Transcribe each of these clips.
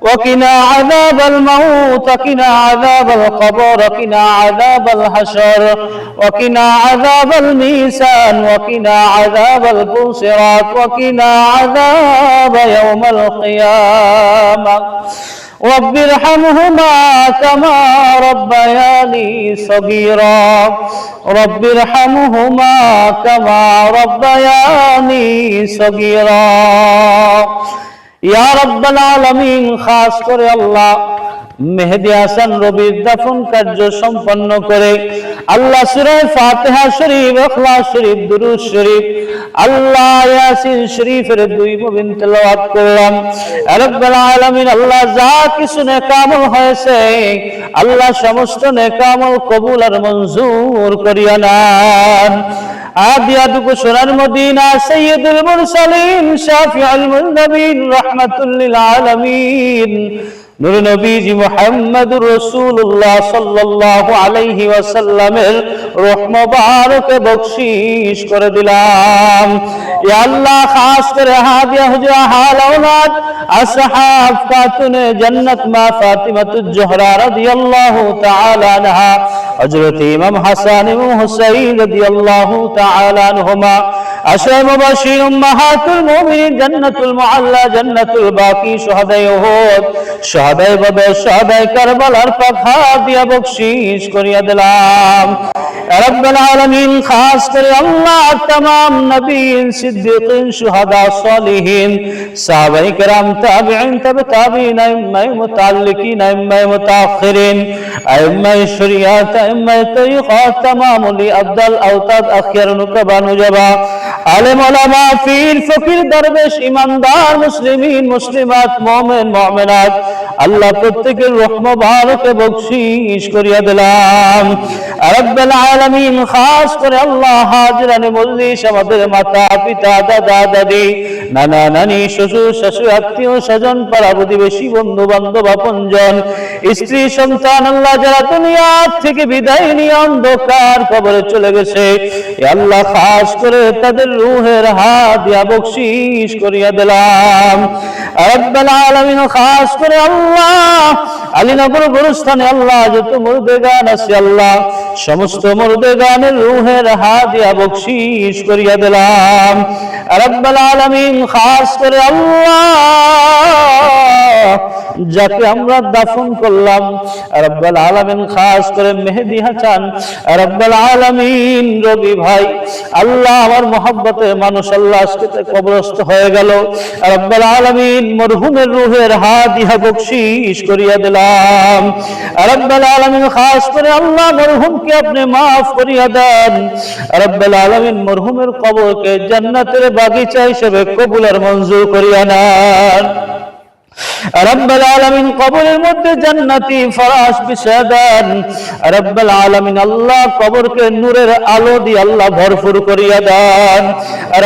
وقنا عذاب الموت وقنا عذاب القبر وقنا عذاب الحشر وقنا عذاب الميزان وقنا عذاب البصرات وقنا عذاب يوم القيامة. رب ارحمهما كما ربياني صغيرا. رب ارحمهما كما ربياني صغيرا. ইয়া রব্বাল আলামিন, খাস করে আল্লাহ, মেহেদি হাসান রবির দাফন কার্য সম্পন্ন করে। আল্লাহ সূরা ফাতিহা শরীফ, ইখলাস শরীফ, দুরূদ শরীফ, আল্লাহ ইয়াসিন শরীফের দুই মুবিন তেলাওয়াত করলাম। রব্বাল আলামিন, আল্লাহ যা কিছু নেকামল হয়েছে, আল্লাহ সমস্ত নেকামল কবুল আর মঞ্জুর করিয়া নেন আদিয়াতুকু সুরান মদিনা সাইয়্যিদুল মুরসালিন শাফিউল মুনতাবিন রাহমাতুল লিল আলামিন। নূর নবীজি মুহাম্মদুর রাসূলুল্লাহ সাল্লাল্লাহু আলাইহি ওয়াসাল্লামের রূহ মুবারক বখশিশ করে দিলাম। আল্লাহ খাস করে হাদিয়া হুজরা হাল আসহাব খাতুনে জান্নাত মা ফাতিমাতুজ জোহরা রাদিয়াল্লাহু তাআলা আনহা। হযরত ইমাম হাসান এবং হুসাইন রাদিয়াল্লাহু তাআলা আনহুমা। আশরা মুবাশশির উম্মাহাতুল মুমিনিন জান্নাতুল মুআল্লা জান্নাতুল বাকি শুহাদায়ে উহুদ। শুহাদায়ে বদর শুহাদায়ে কারবালার দিয়া বকশিশ করিয়া দিলাম। رب العالمین، خاص کر اللہ، تمام نبیین، صدیقین، شہداء، صالحین، صحابہ اکرام تابعین، تب تابعین امہ متعلقین امہ متاخرین امہ شریعت امہ طریقہ تمام لی عبدال اوتاد اخیر نکبہ نجبہ علم علماء فیر فقیر دربش ایماندار، مسلمین، مسلمات، مومن، مومنات، اللہ پتک প্রত্যেকের بارک বকশিস করিয়া দিলাম রব্বুল আলামিন খাস করে আল্লাহ হাজরানে মজলিস আমাদের মাতা, পিতা, দাদা, দাদি, নানা, নানি, শ্বশুর, শাশুড়ি, আত্মীয় স্বজন, পাড়া প্রতিবেশী বন্ধু বান্ধব আপনজন, স্ত্রী, সন্তান, আল্লাহ যারা দুনিয়া থেকে বিদায় নিয়ে অন্ধকার কবরে চলে গেছে আল্লাহ খাস করে তাদের রুহের হাত দিয়া বকশিশ করিয়া দিলাম। রব্বুল আলামিন খাস করে আল্লাহ। আলীনগর গুরুস্থানে আল্লাহ, যত মুর্দেগান আছে আল্লাহ, সমস্ত মুর্দেগানের রুহের হাদিয়া বকশিশ করিয়া দিলাম। রব্বাল আলামিন খাস করে আল্লাহ। যাকে আমরা দাফন করলাম। রব্বাল আলামিন খাস করে মেহেদি হাসান, রব্বাল আলামিন রবি ভাই, আল্লাহ আমার মহব্বতে মানুষ, আল্লাহ আজকে কবরস্থ হয়ে গেল। রব্বাল আলামিন মরহুমের রুহের হাত ইহা বকশিশ করিয়া দিলাম। রব্বাল আলামিন খাস করে আল্লাহ মরহুমকে আপনি মাফ করিয়া দেন। রব্বাল আলামিন মরহুমের কবরকে জান্নাতের বাগিচা হিসেবে কবুল আর মঞ্জুর করিয়া নেন। রব্বুল আলামিন কবরের মধ্যে জান্নাতি ফরাশ রব্বুল আলামিন আল্লাহ কবরকে নূরের আলো দিয়ে আল্লাহ ভরপুর করিয়া দেন।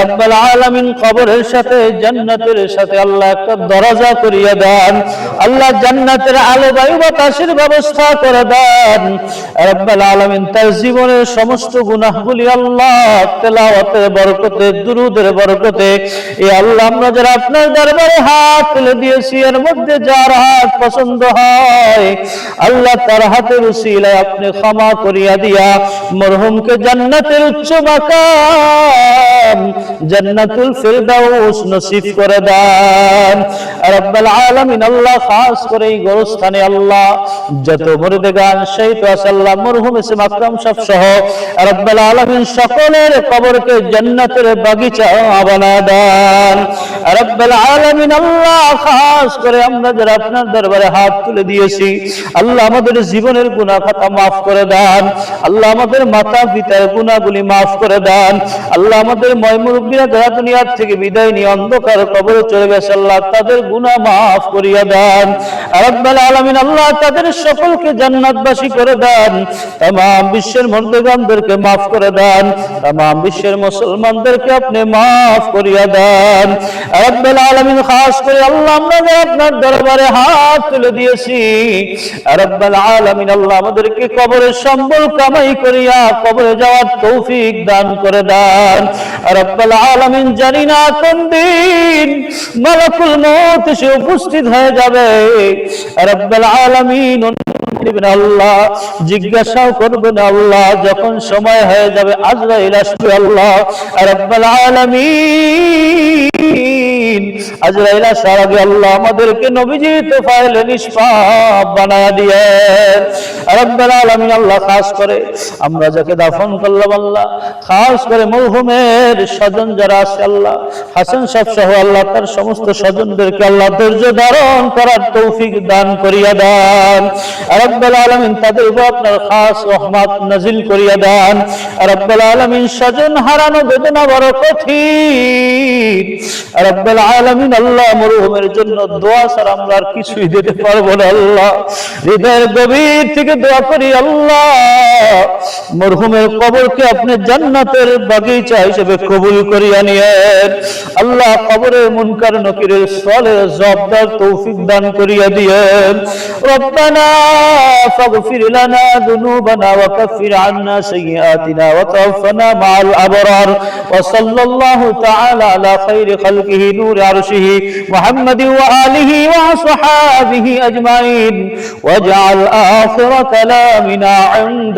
রব্বুল আলামিন কবরের সাথে, জান্নাতের সাথে আল্লাহ একটা দরজা করিয়া দেন। আল্লাহ জান্নাতের আলো বায়ু বাতাসের ব্যবস্থা করে দেন। রব্বুল আলামিন তার জীবনের সমস্ত গুনাহগুলি আল্লাহ তেলাওয়াতের বরকতে, দুরুদের বরকতে এই আল্লাহ আমরা যারা আপনার দরবারে হাত তুলে দিয়েছি এর মধ্যে যার হাত পছন্দ হয়, আল্লাহ তার হাতের উসিলায় আপনি ক্ষমা করিয়া দিয়া মরহুমকে জান্নাতের উচ্চ মাকাম, জান্নাতুল নসিব করে দেন। রব্বুল আলামিন আল্লাহ খাস করে এই গোরস্থানে আল্লাহ যত মুর্দেগান শহীদ আল্লাহ, মরহুম ইসলাম আকরাম সব সহ রব্বুল আলামিন সকলের কবরকে জান্নাতের বাগিচা বানা দেন। রব্বুল আলামিন আল্লাহ খাস খালাস করে আমরা যারা আপনার দরবারে হাত তুলে দিয়েছি, আল্লাহ আমাদের জীবনের গুনা খাতা মাফ করে দেন, আল্লাহ আমাদের মাতা পিতার গুণাগুলি মাফ করে দেন, আল্লাহ আমাদের ময়মুরব্বীরা যারা দুনিয়ার থেকে বিদায় নিয়ে অন্ধকার কবরে চলে গেছে, আল্লাহ তাদের গুনা মাফ করিয়া দেন। আরব্বাল আলমিন আল্লাহ তাদের সকলকে জান্নাতবাসী করে দেন তাম বিশ্বের মর্দগামদেরকে মাফ করে দেন তাম বিশ্বের মুসলমানদেরকে আপনি মাফ করিয়া দেন। আরব্বাল আলমিন খাস করে আল্লাহ আমরা আপনার দরবারে হাত তুলে দিয়েছি। রব্বাল আলামিন আল্লাহ আমাদেরকে কবরের সম্বল কামাই করিয়া কবরে যাওয়ার তৌফিক দান করে দেন। রব্বাল আলামিন জানি না কোন দিন মালাকুল মউত এসে উপস্থিত হয়ে যাবে। রব্বাল আলামিন দিবেন আল্লাহ, জিজ্ঞাসাও করবেন আল্লাহ, যখন সময় হয়ে যাবে আজরাইল আসবে আল্লাহ। রব্বাল আলামিন আজরাইল আসার আগে আল্লাহ আমাদেরকে নবীজি তোফাইলে নিষ্পাপ বানায় দিয়ে। রব্বাল আলামিন আল্লাহ খাস করে, আমরা যাকে দাফন করলাম আল্লাহ, খাস করে মরহুমের স্বজন যারা আছে আল্লাহ, হাসান সাহেব সহ আল্লাহ তার সমস্ত স্বজনদেরকে আল্লাহ ধৈর্য ধারণ করার তৌফিক দান করিয়া দেন। রব্বাল আলামিন তাদের উপর আপনার খাস রহমত নাজিল করিয়া দেন। রব্বাল আলামিন স্বজন হারানো বেদনা বড় কঠিন। রব্বাল আলামিন আল্লাহ মরুভূমের জন্য দোয়া ছাড়া আমরা আর কিছুই দিতে পারব না, আল্লাহ। হৃদয়ের গভীর থেকে দোয়া করি, আল্লাহ। মরহুমের কবরকে আপনি জান্নাতের বাগিচা হিসেবে কবুল করিয়া নিয়েন আল্লাহ কবরের মুনকার নকিরের সলের জবাবদার তৌফিক দান করিয়া দিয়েন রব্বানা ফাগফির লানা যুনুবানা ওয়া কাফির আন্না সাইয়্যাতিনা ওয়া তাওফানা মা'আল আবরার ওয়া সাল্লাল্লাহু তাআলা আলা খাইরি খালকিহি নূর আরশিহি মুহাম্মাদি ওয়া আলিহি ওয়া আসহাবিহি আজমাইন واجعل آخر كلامنا عند